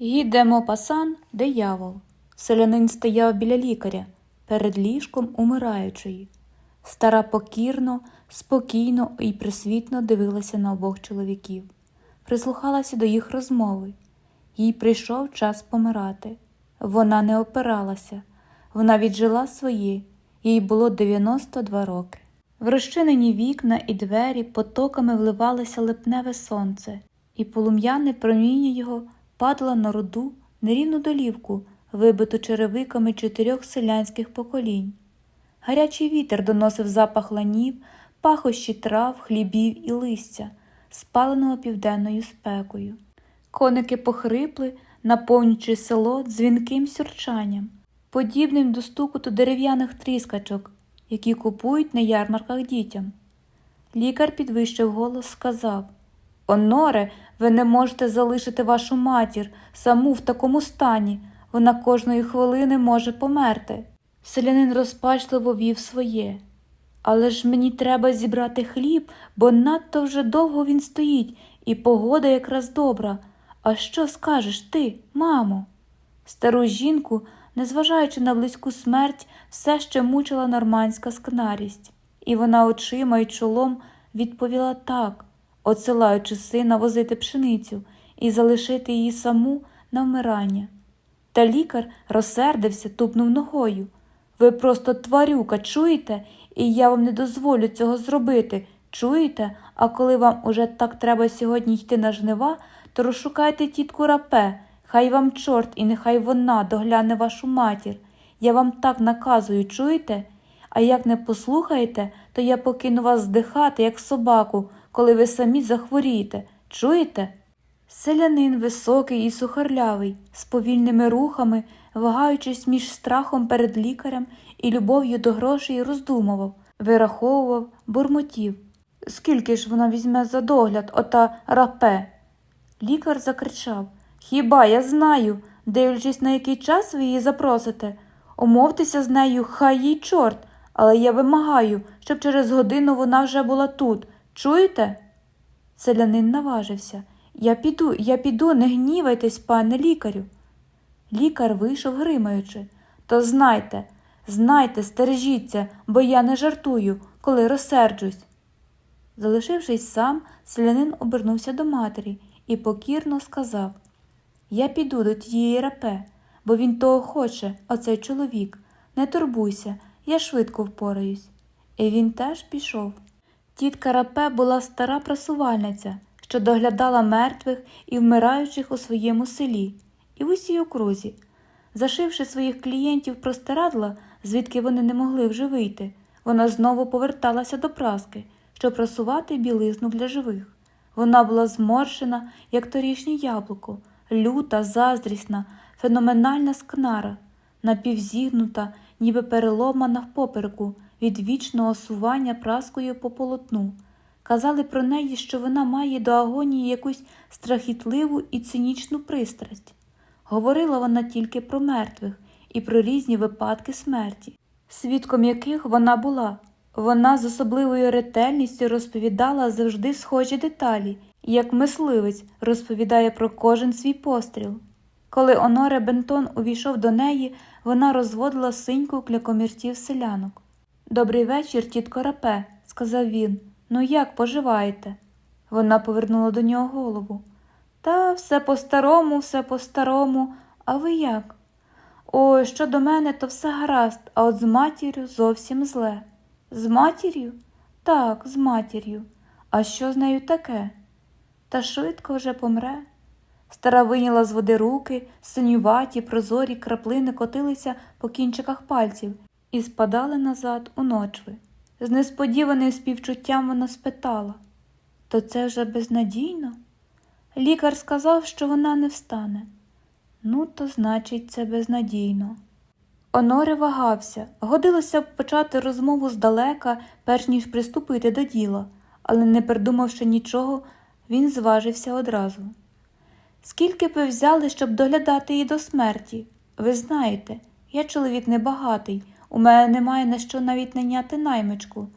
Гіде Мопасан – диявол. Селянин стояв біля лікаря, перед ліжком умираючої. Стара покірно, спокійно і присвітно дивилася на обох чоловіків, прислухалася до їх розмови. Їй прийшов час помирати. Вона не опиралася, вона віджила своє, їй було 92 роки. В розчинені вікна і двері потоками вливалося липневе сонце, і полум'яне проміння його падало на руду нерівну долівку, вибиту черевиками чотирьох селянських поколінь. Гарячий вітер доносив запах ланів, пахощі трав, хлібів і листя, спаленого південною спекою. Коники похрипли, наповнюючи село дзвінким сюрчанням, подібним до стукоту дерев'яних тріскачок, які купують на ярмарках дітям. Лікар підвищив голос, сказав Оноре, ви не можете залишити вашу матір саму в такому стані. Вона кожної хвилини може померти. Селянин розпачливо вів своє. Але ж мені треба зібрати хліб, бо надто вже довго він стоїть, і погода якраз добра. А що скажеш ти, мамо? Стару жінку, незважаючи на близьку смерть, все ще мучила нормандська скнарість, і вона очима й чолом відповіла так, отсилаючи сина возити пшеницю і залишити її саму на вмирання. Та лікар розсердився, тупнув ногою. Ви просто тварюка, чуєте? І я вам не дозволю цього зробити. Чуєте? А коли вам уже так треба сьогодні йти на жнива, то розшукайте тітку рапе, хай вам чорт і нехай вона догляне вашу матір. Я вам так наказую, чуєте? А як не послухаєте, то я покину вас здихати, як собаку, коли ви самі захворієте. Чуєте? Селянин високий і сухарлявий, з повільними рухами, вагаючись між страхом перед лікарем і любов'ю до грошей, роздумував, вираховував, бурмотів. Скільки ж вона візьме за догляд, ота рапе? Лікар закричав Хіба я знаю, дивлячись, на який час ви її запросите. Умовтеся з нею, хай їй чорт, але я вимагаю, щоб через годину вона вже була тут. Чуєте? Селянин наважився. Я піду, я піду, не гнівайтесь, пане лікарю. Лікар вийшов гримаючи. То знайте, знайте, стережіться, бо я не жартую, коли розсерджусь. Залишившись сам, селянин обернувся до матері і покірно сказав Я піду до тієї рапе, бо він того хоче, оцей чоловік. Не турбуйся, я швидко впораюсь. І він теж пішов. Тітка рапе була стара прасувальниця, що доглядала мертвих і вмираючих у своєму селі і в усій окрузі. Зашивши своїх клієнтів простирадла, звідки вони не могли вже вийти, вона знову поверталася до праски, щоб прасувати білизну для живих. Вона була зморшена, як торішнє яблуко, люта, заздрісна, феноменальна скнара, напівзігнута, ніби переломана впопереку від вічного сування праскою по полотну. Казали про неї, що вона має до агонії якусь страхітливу і цинічну пристрасть. Говорила вона тільки про мертвих і про різні випадки смерті, свідком яких вона була. Вона з особливою ретельністю розповідала завжди схожі деталі, як мисливець розповідає про кожен свій постріл. Коли Оноре Бентон увійшов до неї, вона розводила синьку для комірців селянок. Добрий вечір, тітко рапе, сказав він. Ну, як поживаєте? Вона повернула до нього голову. Та все по-старому, все по-старому, а ви як? Ой, що до мене, то все гаразд, а от з матір'ю зовсім зле. З матір'ю? Так, з матір'ю. А що з нею таке? Та швидко вже помре. Стара вийняла з води руки, синюваті, прозорі краплини котилися по кінчиках пальців і спадали назад у ночви. З несподіваним співчуттям вона спитала То це вже безнадійно? Лікар сказав, що вона не встане. Ну, то значить, це безнадійно. Оноре вагався, годилося б почати розмову здалека, перш ніж приступити до діла, але, не придумавши нічого, він зважився одразу. Скільки б ви взяли, щоб доглядати її до смерті? Ви знаєте, я чоловік небагатий, у мене немає на що навіть наняти наймичку.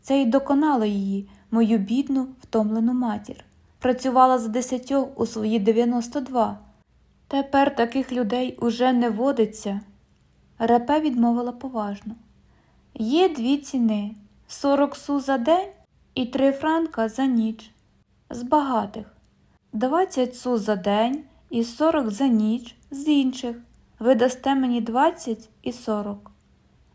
Це й доконало її, мою бідну, втомлену матір. Працювала за десятьох у свої 92. Тепер таких людей уже не водиться. Репе відмовила поважно. Є дві ціни сорок су за день і три франка за ніч. З багатих. Двадцять су за день і сорок за ніч з інших. Ви дасте мені двадцять і сорок.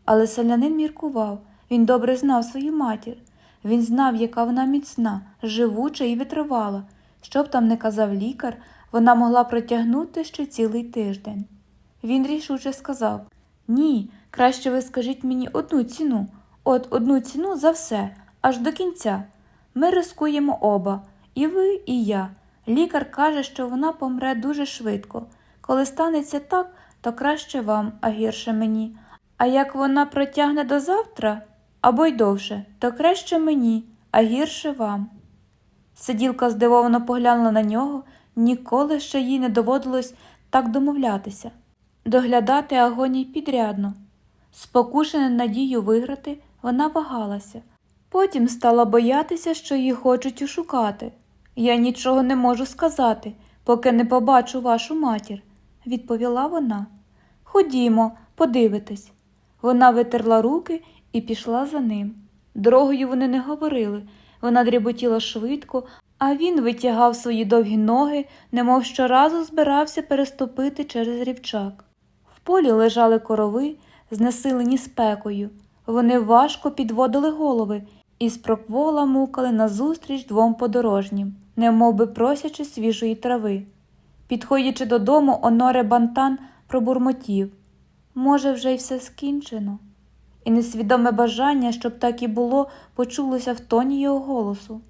Але селянин міркував, він добре знав свою матір. Він знав, яка вона міцна, живуча і витривала. Що б там не казав лікар, вона могла протягнути ще цілий тиждень. Він рішуче сказав Ні, краще ви скажіть мені одну ціну, от одну ціну за все, аж до кінця. Ми рискуємо оба, і ви, і я. Лікар каже, що вона помре дуже швидко. Коли станеться так, то краще вам, а гірше мені. А як вона протягне до завтра або й довше, то краще мені, а гірше вам. Сиділка здивовано поглянула на нього, ніколи ще їй не доводилось так домовлятися, доглядати агоній підрядно. Спокушена надію виграти, вона вагалася. Потім стала боятися, що її хочуть ушукати. Я нічого не можу сказати, поки не побачу вашу матір, відповіла вона. Ходімо, подивитись. Вона витерла руки і пішла за ним. Дорогою вони не говорили, вона дріботіла швидко, а він витягав свої довгі ноги, немов щоразу збирався переступити через рівчак. В полі лежали корови, знесилені спекою. Вони важко підводили голови і спроквола мукали назустріч двом подорожнім, немов би просячи свіжої трави. Підходячи додому, Оноре Бантан пробурмотів може, вже й все скінчено. І несвідоме бажання, щоб так і було, почулося в тоні його голосу.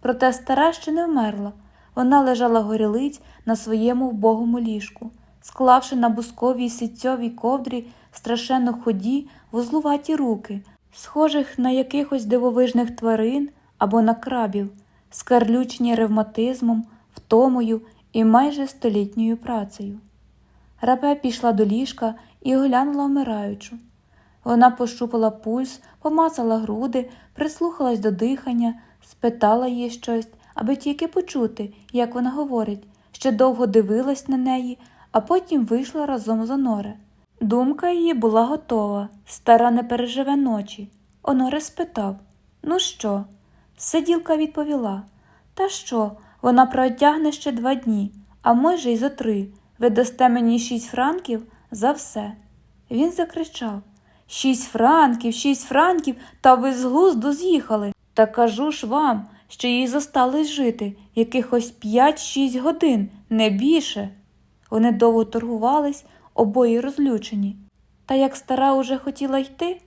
Проте стара ще не вмерла. Вона лежала горілиць на своєму вбогому ліжку, склавши на бусковій ситцьовій ковдрі страшенно ході вузлуваті руки, схожих на якихось дивовижних тварин або на крабів, скарлючені ревматизмом, втомою і майже столітньою працею. Рапе пішла до ліжка і оглянула вмираючу. Вона пощупала пульс, помацала груди, прислухалась до дихання, спитала їй щось, аби тільки почути, як вона говорить, ще довго дивилась на неї, а потім вийшла разом з Оноре. Думка її була готова, стара не переживе ночі. Оноре спитав Ну що? Сиділка відповіла Та що, вона протягне ще два дні, а може й за три. Ви дасте мені шість франків за все. Він закричав Шість франків, шість франків, та ви з глузду з'їхали. Та кажу ж вам, що їй зосталось жити якихось п'ять-шість годин, не більше. Вони довго торгувались, обоє розлючені. Та як стара уже хотіла йти,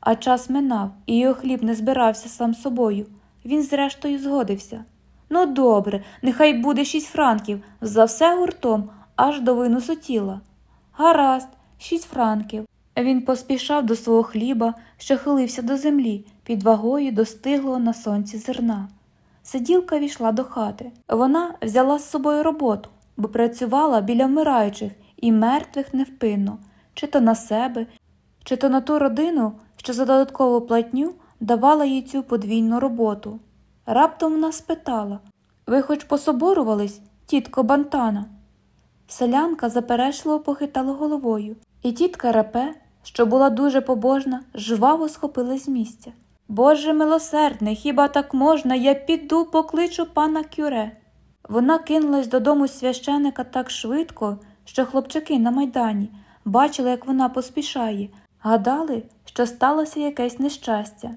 а час минав, і його хліб не збирався сам собою, він зрештою згодився. Ну, добре, нехай буде шість франків, за все гуртом, аж до виносу тіла. Гаразд, шість франків. Він поспішав до свого хліба, що хилився до землі під вагою достиглого на сонці зерна. Сиділка війшла до хати. Вона взяла з собою роботу, бо працювала біля вмираючих і мертвих невпинно, чи то на себе, чи то на ту родину, що за додаткову платню давала їй цю подвійну роботу. Раптом вона спитала Ви хоч пособорувались, тітко Бантана? Селянка заперечливо похитала головою, і тітка Рапе, що була дуже побожна, жваво схопилась з місця. Боже милосердний, хіба так можна? Я піду покличу пана кюре. Вона кинулась додому священика так швидко, що хлопчаки на майдані бачили, як вона поспішає, гадали, що сталося якесь нещастя.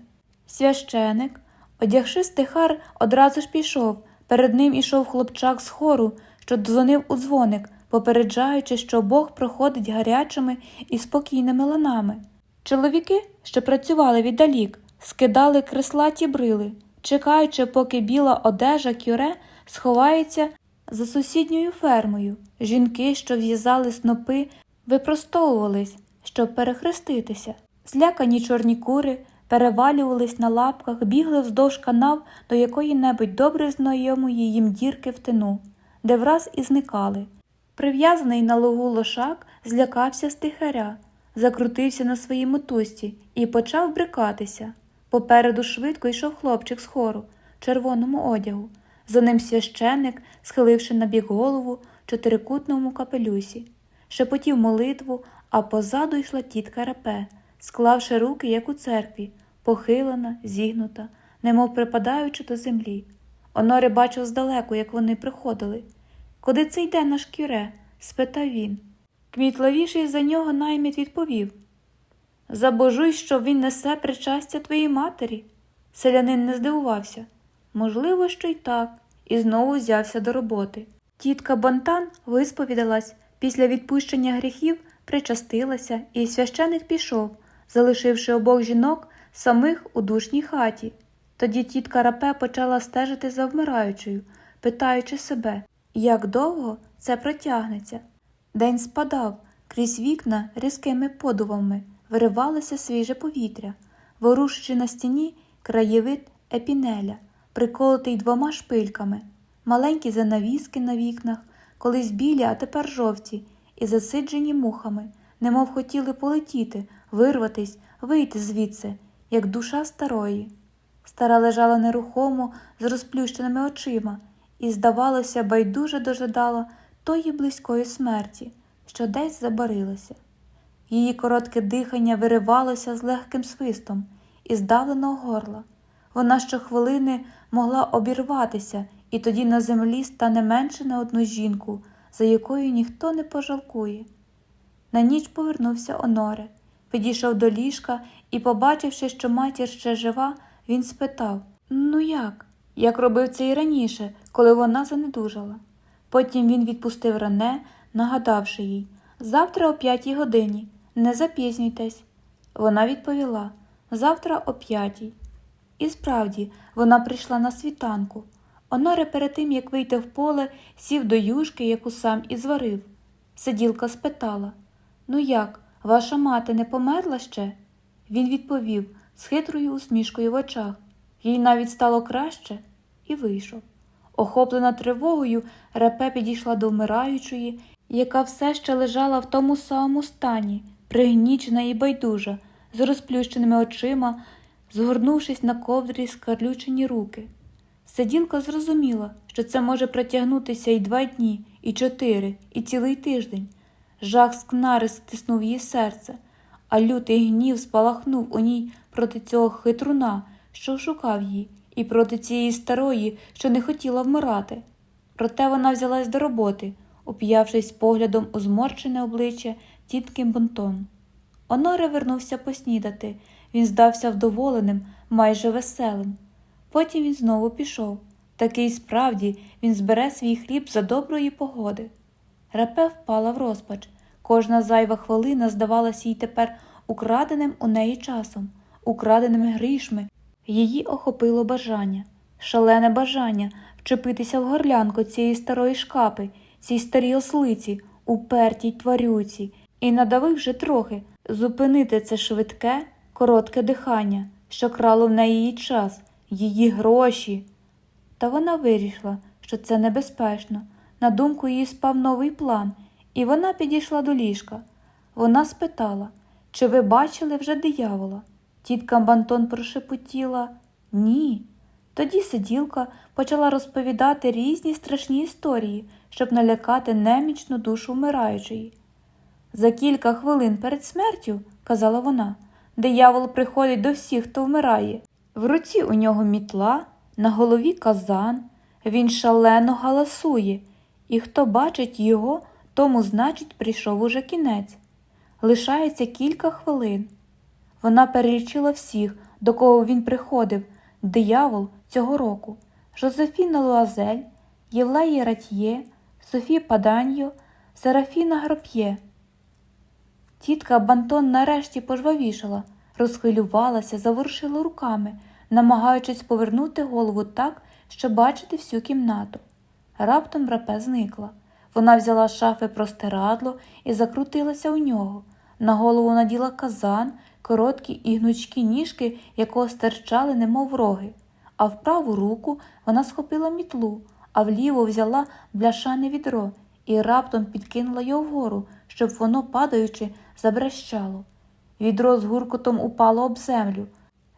Священик, одягши стихар, одразу ж пішов. Перед ним ішов хлопчак з хору, що дзвонив у дзвоник, попереджаючи, що Бог проходить гарячими і спокійними ланами. Чоловіки, що працювали віддалік, скидали креслаті брили, чекаючи, поки біла одежа кюре сховається за сусідньою фермою. Жінки, що в'язали снопи, випростовувались, щоб перехреститися. Злякані чорні кури перевалювались на лапках, бігли вздовж канав до якої-небудь добре знайомої їм дірки в тину, де враз і зникали. Прив'язаний на лугу лошак злякався стихаря, закрутився на своїй мотузці і почав брикатися. Попереду швидко йшов хлопчик з хору червоному одягу. За ним священик, схиливши на бік голову, чотирикутному капелюсі, шепотів молитву, а позаду йшла тітка Рапе, склавши руки, як у церкві, похилена, зігнута, немов припадаючи до землі. Оноре бачив здалеку, як вони приходили. Куди це йде наш кюре? спитав він. Кмітливіший за нього найміт відповів. Забожуй, що він несе причастя твоїй матері. Селянин не здивувався. Можливо, що й так, і знову взявся до роботи. Тітка Бонтан висповідалась, після відпущення гріхів причастилася, і священик пішов, залишивши обох жінок самих у душній хаті. Тоді тітка Рапе почала стежити за вмираючою, питаючи себе, як довго це протягнеться. День спадав, крізь вікна різкими подувами виривалося свіже повітря, ворушачи на стіні краєвид епінеля, приколотий двома шпильками, маленькі занавіски на вікнах, колись білі, а тепер жовті, і засиджені мухами, немов хотіли полетіти, вирватись, вийти звідси, як душа старої. Стара лежала нерухомо з розплющеними очима і, здавалося, байдуже дожидала тої близької смерті, що десь забарилася. Її коротке дихання виривалося з легким свистом із давленого горла. Вона щохвилини могла обірватися, і тоді на землі стане менше на одну жінку, за якою ніхто не пожалкує. На ніч повернувся Оноре, підійшов до ліжка і, побачивши, що матір ще жива, він спитав Ну як? Як робив це і раніше, коли вона занедужала. Потім він відпустив ране, нагадавши їй завтра о п'ятій годині, не запізнюйтесь. Вона відповіла завтра о п'ятій. І справді, вона прийшла на світанку. Оноре перед тим, як вийти в поле, сів до юшки, яку сам і зварив. Сиділка спитала Ну як, ваша мати не померла ще? Він відповів з хитрою усмішкою в очах. Їй навіть стало краще і вийшов. Охоплена тривогою, репе підійшла до вмираючої, яка все ще лежала в тому самому стані, пригнічена і байдужа, з розплющеними очима, згорнувшись на ковдрі скарлючені руки. Сиділка зрозуміла, що це може протягнутися і два дні, і чотири, і цілий тиждень. Жах скнари стиснув її серце, а лютий гнів спалахнув у ній проти цього хитруна, що шукав її, і проти цієї старої, що не хотіла вмирати. Проте вона взялась до роботи, уп'явшись поглядом у зморчене обличчя тітки Бонтон. Оноре вернувся поснідати. Він здався вдоволеним, майже веселим. Потім він знову пішов. Такий справді він збере свій хліб за доброї погоди. Репе впала в розпач. Кожна зайва хвилина здавалася їй тепер украденим у неї часом, украденими грішми. Її охопило бажання, шалене бажання вчепитися в горлянку цієї старої шкапи, цій старій ослиці, упертій тварюці, і надавивши трохи, зупинити це швидке, коротке дихання, що крало в неї її час, її гроші. Та вона вирішила, що це небезпечно. На думку її спав новий план, і вона підійшла до ліжка. Вона спитала, чи ви бачили вже диявола? Тітка Бантон прошепотіла ні. Тоді сиділка почала розповідати різні страшні історії, щоб налякати немічну душу вмираючої. За кілька хвилин перед смертю, казала вона, диявол приходить до всіх, хто вмирає. В руці у нього мітла, на голові казан, він шалено галасує, і хто бачить його, тому, значить, прийшов уже кінець. Лишається кілька хвилин. Вона перелічила всіх, до кого він приходив, диявол цього року Жозефіна Луазель, Євлея Ратьє, Софі Паданьо, Серафіна Гроп'є. Тітка Бантон нарешті пожвавішала, розхвилювалася, заворушила руками, намагаючись повернути голову так, щоб бачити всю кімнату. Раптом рапе зникла. Вона взяла з шафи простирадло і закрутилася у нього. На голову наділа казан, короткі і гнучкі ніжки, якого стирчали, немов роги, а в праву руку вона схопила мітлу, а вліву взяла бляшане відро і раптом підкинула його вгору, щоб воно, падаючи, забрещало. Відро з гуркотом упало об землю.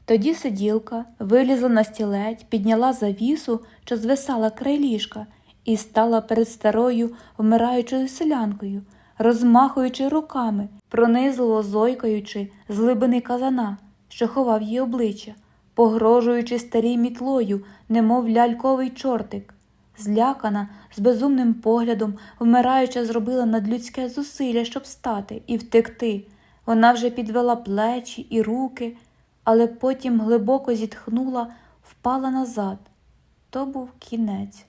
Тоді сиділка вилізла на стілець, підняла завісу, що звисала край ліжка, і стала перед старою вмираючою селянкою, розмахуючи руками, пронизливо зойкаючи з глибини казана, що ховав її обличчя, погрожуючи старій мітлою, немов ляльковий чортик. Злякана, з безумним поглядом, вмираюча зробила надлюдське зусилля, щоб стати і втекти. Вона вже підвела плечі і руки, але потім глибоко зітхнула, впала назад. То був кінець.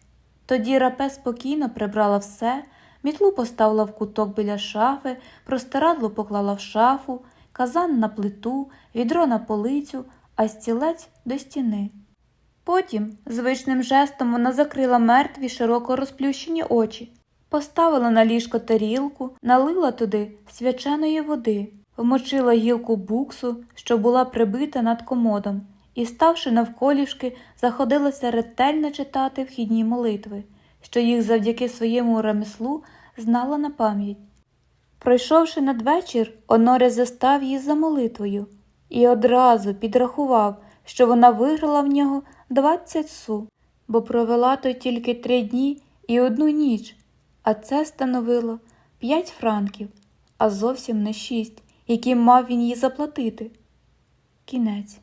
Тоді рапе спокійно прибрала все, мітлу поставила в куток біля шафи, простирадло поклала в шафу, казан на плиту, відро на полицю, а стілець до стіни. Потім, звичним жестом, вона закрила мертві широко розплющені очі, поставила на ліжко тарілку, налила туди свяченої води, вмочила гілку буксу, що була прибита над комодом, і, ставши навколішки, заходилася ретельно читати вхідні молитви, що їх завдяки своєму ремеслу знала на пам'ять. Пройшовши надвечір, Оноря застав її за молитвою і одразу підрахував, що вона виграла в нього 20 су, бо провела то тільки три дні і одну ніч, а це становило 5 франків, а зовсім не 6, які мав він їй заплатити. Кінець.